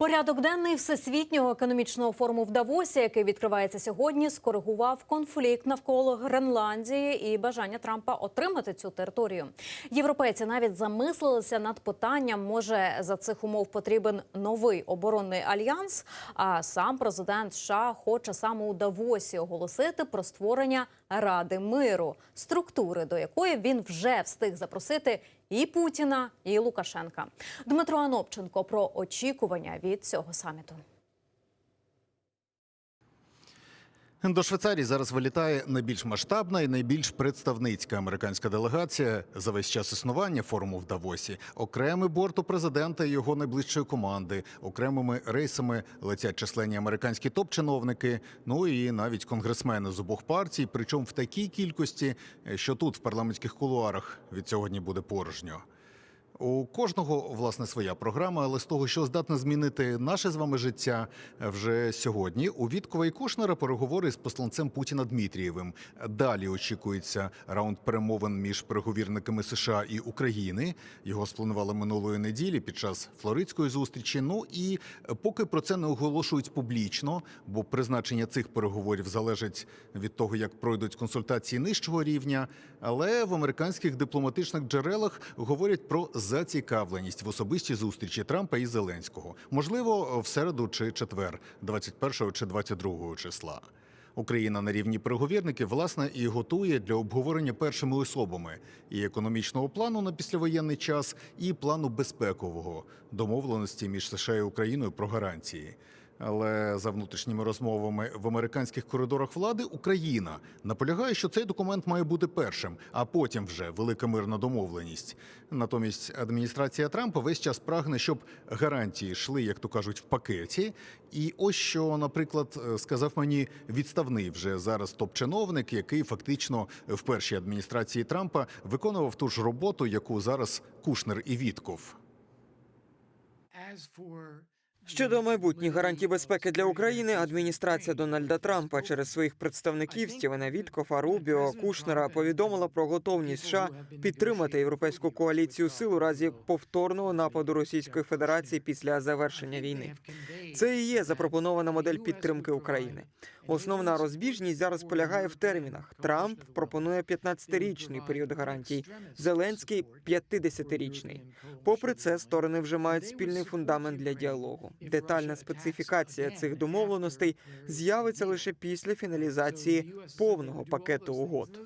Порядок денний всесвітнього економічного форуму в Давосі, який відкривається сьогодні, скоригував конфлікт навколо Гренландії і бажання Трампа отримати цю територію. Європейці навіть замислилися над питанням, може за цих умов потрібен новий оборонний альянс. А сам президент США хоче саме у Давосі оголосити про створення Ради миру, структури до якої він вже встиг запросити і Путіна, і Лукашенка. Дмитро Анопченко про очікування від цього саміту. До Швейцарії зараз вилітає найбільш масштабна і найбільш представницька американська делегація за весь час існування форуму в Давосі. Окремий борту президента і його найближчої команди, окремими рейсами летять численні американські топ-чиновники, ну і навіть конгресмени з обох партій. Причому в такій кількості, що тут в парламентських кулуарах від сьогодні буде порожньо. У кожного власне своя програма, але з того, що здатна змінити наше з вами життя вже сьогодні. У Віткова і Кушнера переговори з посланцем Путіна Дмитрієвим. Далі очікується раунд перемовин між переговірниками США і України. Його спланували минулої неділі під час флоридської зустрічі. Ну і поки про це не оголошують публічно, бо призначення цих переговорів залежить від того, як пройдуть консультації нижчого рівня. Але в американських дипломатичних джерелах говорять про зацікавленість в особистій зустрічі Трампа і Зеленського, можливо, в середу чи четвер, 21 чи 22 числа. Україна на рівні переговірників власне і готує для обговорення першими особами і економічного плану на післявоєнний час, і плану безпекового домовленості між США і Україною про гарантії. Але за внутрішніми розмовами в американських коридорах влади Україна наполягає, що цей документ має бути першим, а потім вже велика мирна домовленість. Натомість адміністрація Трампа весь час прагне, щоб гарантії йшли, як то кажуть, в пакеті. І ось що, наприклад, сказав мені відставний вже зараз топ-чиновник, який фактично в першій адміністрації Трампа виконував ту ж роботу, яку зараз Кушнер і Вітков. Щодо майбутніх гарантій безпеки для України, адміністрація Дональда Трампа через своїх представників Стівена Віткофа, Рубіо, Кушнера повідомила про готовність США підтримати європейську коаліцію сил у разі повторного нападу Російської Федерації після завершення війни. Це і є запропонована модель підтримки України. Основна розбіжність зараз полягає в термінах. Трамп пропонує 15-річний період гарантій, Зеленський 50-річний. Попри це, сторони вже мають спільний фундамент для діалогу. Детальна специфікація цих домовленостей з'явиться лише після фіналізації повного пакету угод.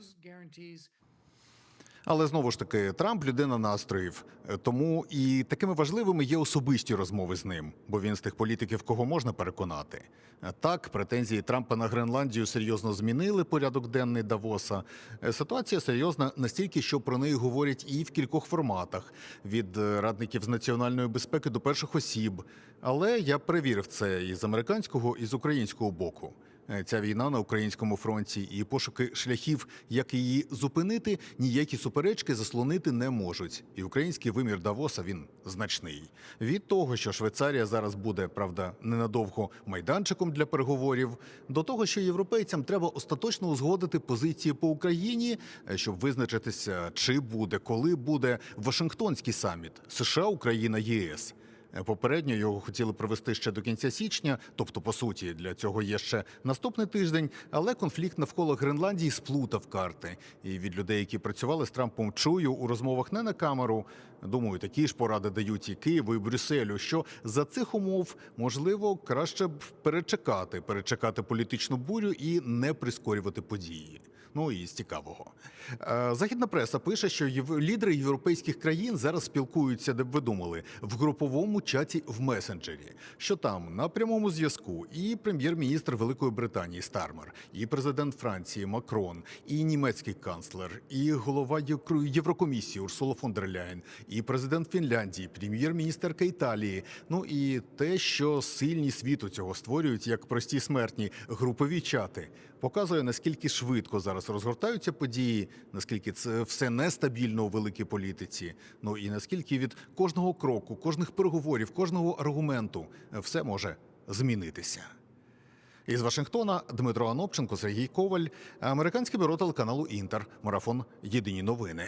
Але знову ж таки, Трамп людина настроїв. Е, Тому і такими важливими є особисті розмови з ним, бо він з тих політиків, кого можна переконати. Е, Так, претензії Трампа на Гренландію серйозно змінили порядок денний Давоса. Е, Ситуація серйозна настільки, що про неї говорять і в кількох форматах: від радників з національної безпеки до перших осіб. Але я перевірив це і з американського, і з українського боку. Е, Ця війна на українському фронті і пошуки шляхів, як її зупинити, ніякі суперечки заслонити не можуть. І український вимір Давоса він значний. Від того, що Швейцарія зараз буде, правда, ненадовго майданчиком для переговорів, до того, що європейцям треба остаточно узгодити позиції по Україні, е, щоб визначитися, чи буде, коли буде Вашингтонський саміт США, Україна, ЄС. Е, Попередньо його хотіли провести ще до кінця січня, тобто, по суті, для цього є ще наступний тиждень. Але конфлікт навколо Гренландії сплутав карти. І від людей, які працювали з Трампом, чую у розмовах не на камеру. Думаю, такі ж поради дають і Києву, і Брюсселю. Що за цих умов можливо краще б перечекати, перечекати політичну бурю і не прискорювати події. Ну і з цікавого. Е, Західна преса пише, що лідери європейських країн зараз спілкуються, де б ви думали, в груповому чаті в месенджері. Що там на прямому зв'язку і прем'єр-міністр Великої Британії Стармер, і президент Франції Макрон, і німецький канцлер, і голова Єврокомісії Урсула фон дер Ляйн, і президент Фінляндії, прем'єр-міністерка Італії. Ну і те, що сильні світу цього створюють як прості смертні групові чати, показує наскільки швидко зараз розгортаються події, наскільки це все нестабільно у великій політиці. Ну і наскільки від кожного кроку, кожних переговорів, кожного аргументу все може змінитися. Із Вашингтона Дмитро Анопченко, Сергій Коваль, американське бюро телеканалу Інтер, марафон Єдині новини.